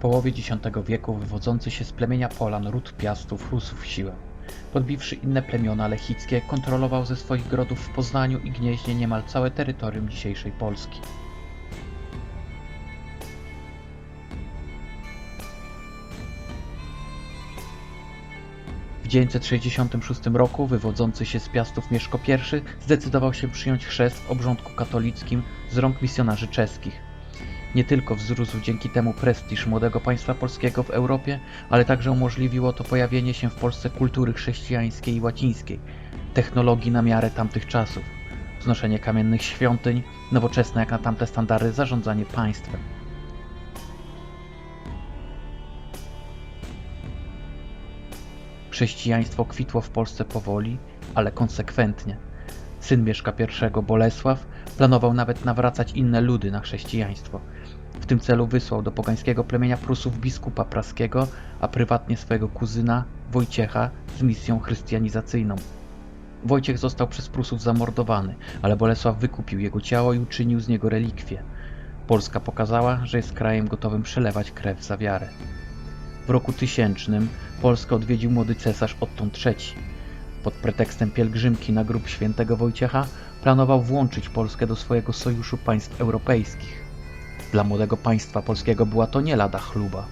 połowie X wieku wywodzący się z plemienia Polan ród Piastów rósł w siłę. Podbiwszy inne plemiona lechickie, kontrolował ze swoich grodów w Poznaniu i Gnieźnie niemal całe terytorium dzisiejszej Polski. W 966 roku wywodzący się z Piastów Mieszko I zdecydował się przyjąć chrzest w obrządku katolickim z rąk misjonarzy czeskich. Nie tylko wzrósł dzięki temu prestiż młodego państwa polskiego w Europie, ale także umożliwiło to pojawienie się w Polsce kultury chrześcijańskiej i łacińskiej, technologii na miarę tamtych czasów, wznoszenie kamiennych świątyń, nowoczesne jak na tamte standardy zarządzanie państwem. Chrześcijaństwo kwitło w Polsce powoli, ale konsekwentnie. Syn Mieszka I, Bolesław, planował nawet nawracać inne ludy na chrześcijaństwo. W tym celu wysłał do pogańskiego plemienia Prusów biskupa praskiego, a prywatnie swojego kuzyna, Wojciecha, z misją chrystianizacyjną. Wojciech został przez Prusów zamordowany, ale Bolesław wykupił jego ciało i uczynił z niego relikwię. Polska pokazała, że jest krajem gotowym przelewać krew za wiarę. W roku tysięcznym Polskę odwiedził młody cesarz Otton III. Pod pretekstem pielgrzymki na grób świętego Wojciecha planował włączyć Polskę do swojego sojuszu państw europejskich. Dla młodego państwa polskiego była to nie lada chluba.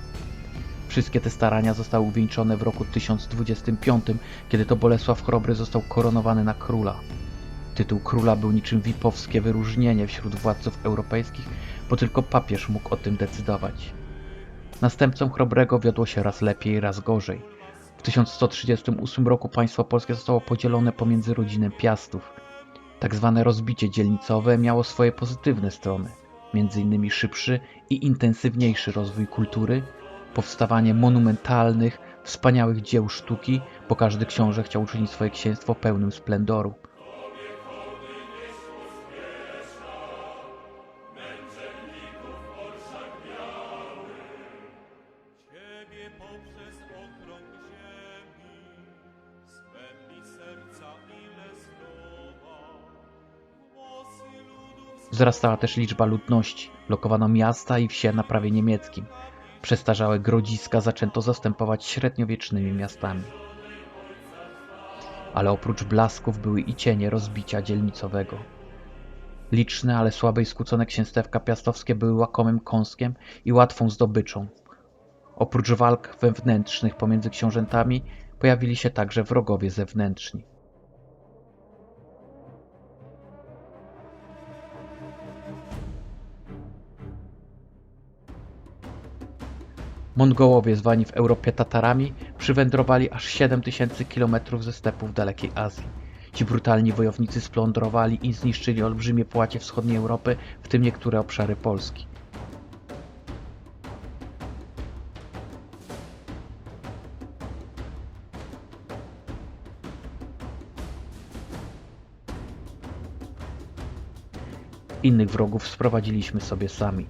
Wszystkie te starania zostały uwieńczone w roku 1025, kiedy to Bolesław Chrobry został koronowany na króla. Tytuł króla był niczym wipowskie wyróżnienie wśród władców europejskich, bo tylko papież mógł o tym decydować. Następcom Chrobrego wiodło się raz lepiej, raz gorzej. W 1138 roku państwo polskie zostało podzielone pomiędzy rodzinę Piastów. Tak zwane rozbicie dzielnicowe miało swoje pozytywne strony, m.in. szybszy i intensywniejszy rozwój kultury, powstawanie monumentalnych, wspaniałych dzieł sztuki, bo każdy książę chciał uczynić swoje księstwo pełnym splendoru. Wzrastała też liczba ludności, blokowano miasta i wsie na prawie niemieckim. Przestarzałe grodziska zaczęto zastępować średniowiecznymi miastami. Ale oprócz blasków były i cienie rozbicia dzielnicowego. Liczne, ale słabe i skłócone księstewka piastowskie były łakomym kąskiem i łatwą zdobyczą. Oprócz walk wewnętrznych pomiędzy książętami pojawili się także wrogowie zewnętrzni. Mongołowie, zwani w Europie Tatarami, przywędrowali aż 7000 km ze stepów dalekiej Azji. Ci brutalni wojownicy splądrowali i zniszczyli olbrzymie płacie wschodniej Europy, w tym niektóre obszary Polski. Innych wrogów sprowadziliśmy sobie sami.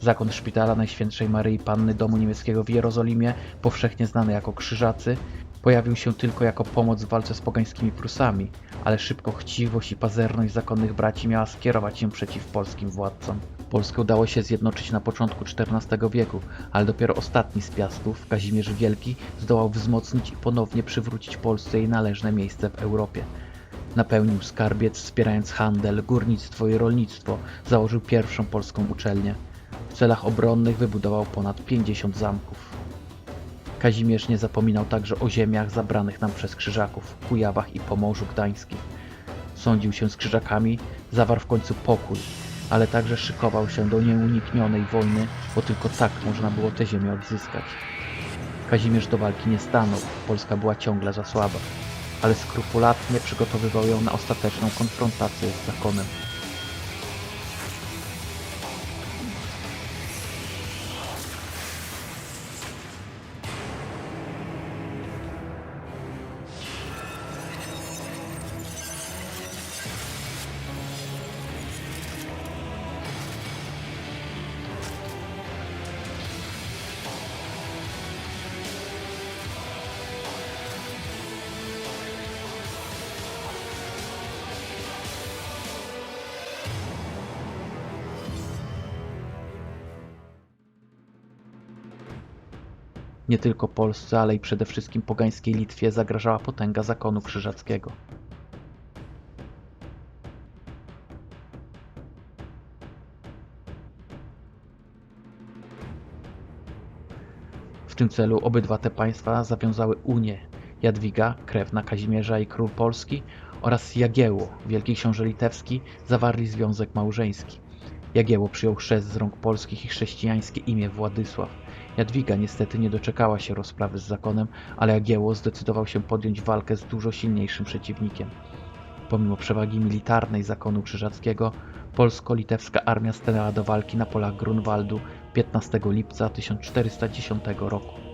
Zakon szpitala Najświętszej Maryi Panny Domu Niemieckiego w Jerozolimie, powszechnie znany jako Krzyżacy, pojawił się tylko jako pomoc w walce z pogańskimi Prusami, ale szybko chciwość i pazerność zakonnych braci miała skierować się przeciw polskim władcom. Polskę udało się zjednoczyć na początku XIV wieku, ale dopiero ostatni z piastów, Kazimierz Wielki, zdołał wzmocnić i ponownie przywrócić Polsce jej należne miejsce w Europie. Napełnił skarbiec, wspierając handel, górnictwo i rolnictwo, założył pierwszą polską uczelnię. Celach obronnych wybudował ponad 50 zamków. Kazimierz nie zapominał także o ziemiach zabranych nam przez Krzyżaków, Kujawach i Pomorzu Gdańskim. Sądził się z Krzyżakami, zawarł w końcu pokój, ale także szykował się do nieuniknionej wojny, bo tylko tak można było tę ziemię odzyskać. Kazimierz do walki nie stanął, Polska była ciągle za słaba, ale skrupulatnie przygotowywał ją na ostateczną konfrontację z zakonem. Nie tylko Polsce, ale i przede wszystkim pogańskiej Litwie zagrażała potęga zakonu krzyżackiego. W tym celu obydwa te państwa zawiązały unię. Jadwiga, krewna Kazimierza i król Polski oraz Jagiełło, wielki książę litewski, zawarli związek małżeński. Jagiełło przyjął chrzest z rąk polskich i chrześcijańskie imię Władysław. Jadwiga niestety nie doczekała się rozprawy z zakonem, ale Jagiełło zdecydował się podjąć walkę z dużo silniejszym przeciwnikiem. Pomimo przewagi militarnej zakonu krzyżackiego, polsko-litewska armia stanęła do walki na polach Grunwaldu 15 lipca 1410 roku.